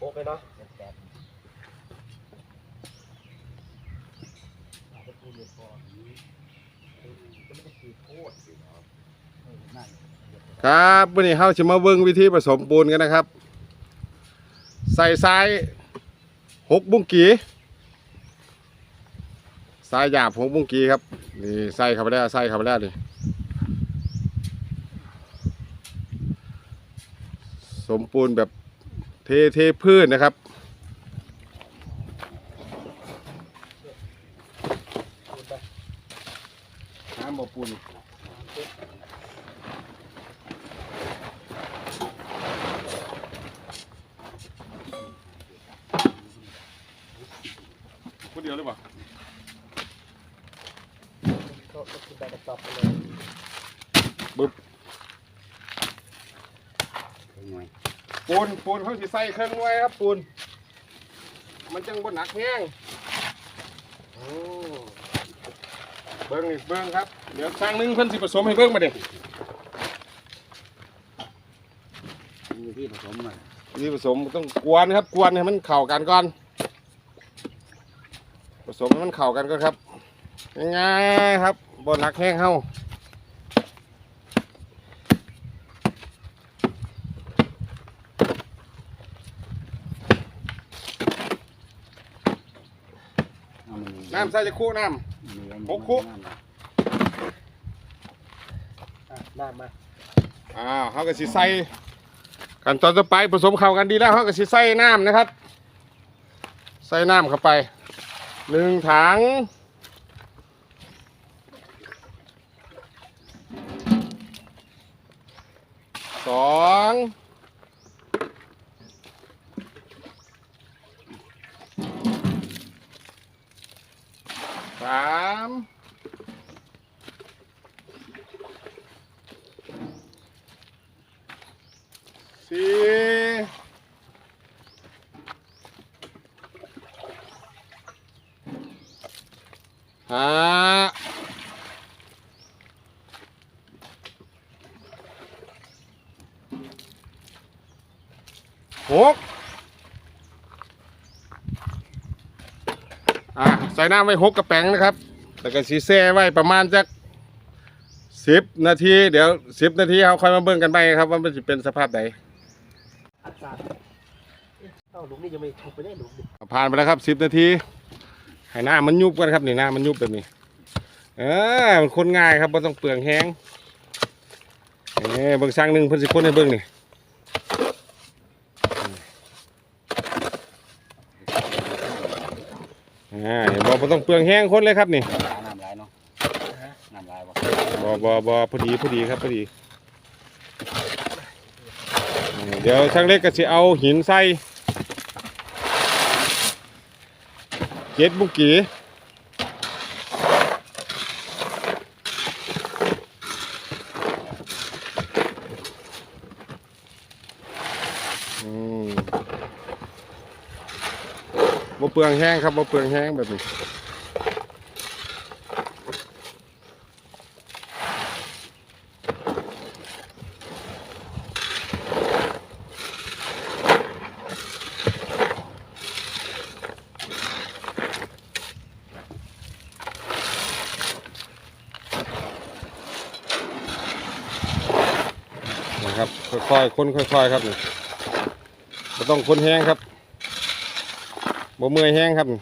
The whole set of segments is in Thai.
โคกเลยเนาะเป็นแปดเอเคเนาะครับวันนี้เราจะมาเบิ่งวิธีผสมปูนกันนะครับ ใส่ทรายหกบุ้งกีทรายหยาบหกบุ้งกีครับนี่ใส่เข้าไปแล้วใส่เข้าไปแล้วนี่สมปูนแบบ เทเทพื้นนะครับ น้ำบ่ปูนคนเดียวหรือเปล่าก็ก็คือแบบกระสอบไปเลย เป็นหน่วย ปูนปูนเขาสิใส่เครื่องไว้ครับปูน มันจังบนหนักแห้งโอ้เบิ้งนี่เบิ้งครับ เดี๋ยวช่างหนึงเพิ่นสิผสมให้เบิ้งมาเด็มีที่ผสมมานี่ผสมต้องกวนครับ กวนให้มันเข้ากันก่อน ผสมให้มันเข้ากันก่อนครับง่ายๆครับบนหนักแห้งเฮา เอามั นน้ำใส่จะคู่น้หกคุ อะน้ำมาำอ้าวเขาก็สิใส่ขั้นตอนต่อไปผสมเข้ากันดีแล้วเขาก็สิใส่น้ำนะครับ ใส่น้ำเข้าไปหนึ่งถังสอง สามสี่ห้าหก อะใส่น้ำไว้หกกระแป้งนะครับแล้วก็สีแซ่ไว้ประมาณจักสิบนาที เดี๋ยวสิบนาทีเขาค่อยมาเบิ่งกันไปครับว่ามันจะเป็นสภาพใดอัดสารเอ๊ะเอ้าหลุมนี่ยังไม่ถูกไปได้หลุมดิผ่านไปแล้วครับสิบนาทีให้หน้ามันยุบกันครับนี่หน้ามันยุบแบบนี้เออมันคนง่ายครับไม่ต้องเปลืองแห้งเอ้เบิ่งสร้างหนึ่งเพิ่นสิคนให้เบิ่งนี่ อ่าเห็นบอกบ่ต้องเปลืองแห้งคนเลยครับนี่น้ำลายเนาะน้ำลายบ่บอบอบอพอดีพอดีครับพอดีอืมเดี๋ยวช่างเล็กก็สิเอาหินใส่เจ็ดบุกกี เปลืองแห้งครับบ่เปลืองแห้งแบบนี้นะครับค่อยๆคนค่อยๆครับนี่ไม่ต้องคนแห้งครับ บ่เมื่อยแห้งครับเอ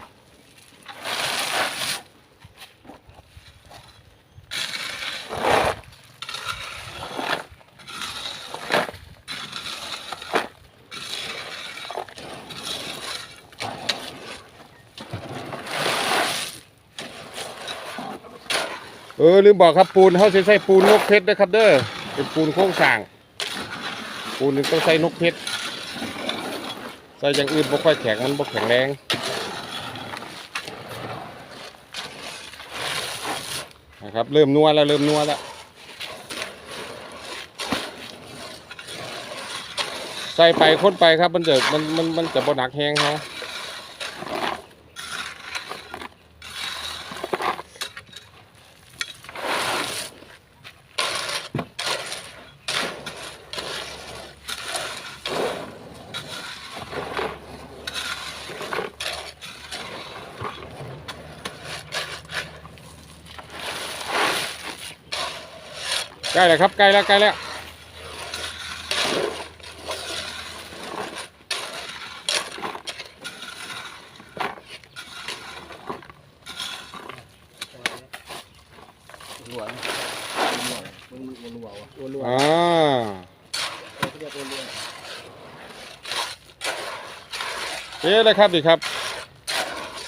อลืมบอกครับปูนเขาใช้ใช้ปูนนกเพชรด้วยครับเด้อเป็นปูนโค้งสร้าง ปูนนี่ต้องใส่นกเพชร ใส่อย่างอื่นบ่ค่อยแข็งมันบ่แข็งแรงนะครับเริ่มนัวแล้วเริ่มนัวแล้วใส่ไปค้นไปครับมันจะมันมันมันจะบ่หนักแห้งเขา ใกล้แล้วครับใกล้แล้วใกล้แล้วรัวนะรัวมันรัววะโอ้รัวอ่าเขาเรียกโอ้รัวเอ๊ะเลยครับดีครับ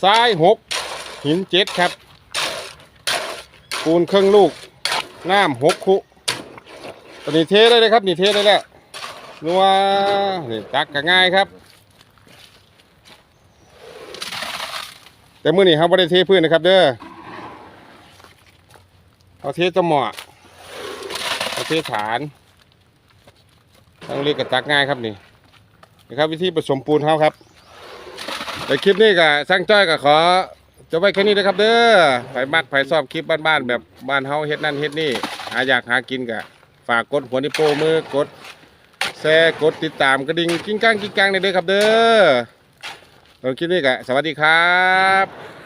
ซ้ายหกหินเจ็ดครับ ปูนเครื่องลูกน้ำหกคุ ตอนนี้เทได้เลยครับนี่เทได้แล้วนัวนี่ตักก็ง่ายครับ แต่มื่อนี้เขาไม่ได้เทพื้นนะครับ เด้อเอาเทจะเหมอเอาเทฐานต้องเรียกกระตักง่ายครับนี่นี่ครับวิธีผสมปูนเขาครับแต่คลิปนี้ก็สร้างจ้อยก็ขอจะไว้แค่นี้นะครับ เด้อไผมักไผชอบคลิปบ้านๆแบบบ้านเฮาเฮ็ดนั่นเฮ็ดนี่หาอยากหากินก็ ฝากกดหัวนิโป้มือกดแชร์กดติดตามกระดิ่งกิ้งก้างกิ้งก้างเด้อครับเด้อเราคลิปนี้ก็สวัสดีครับ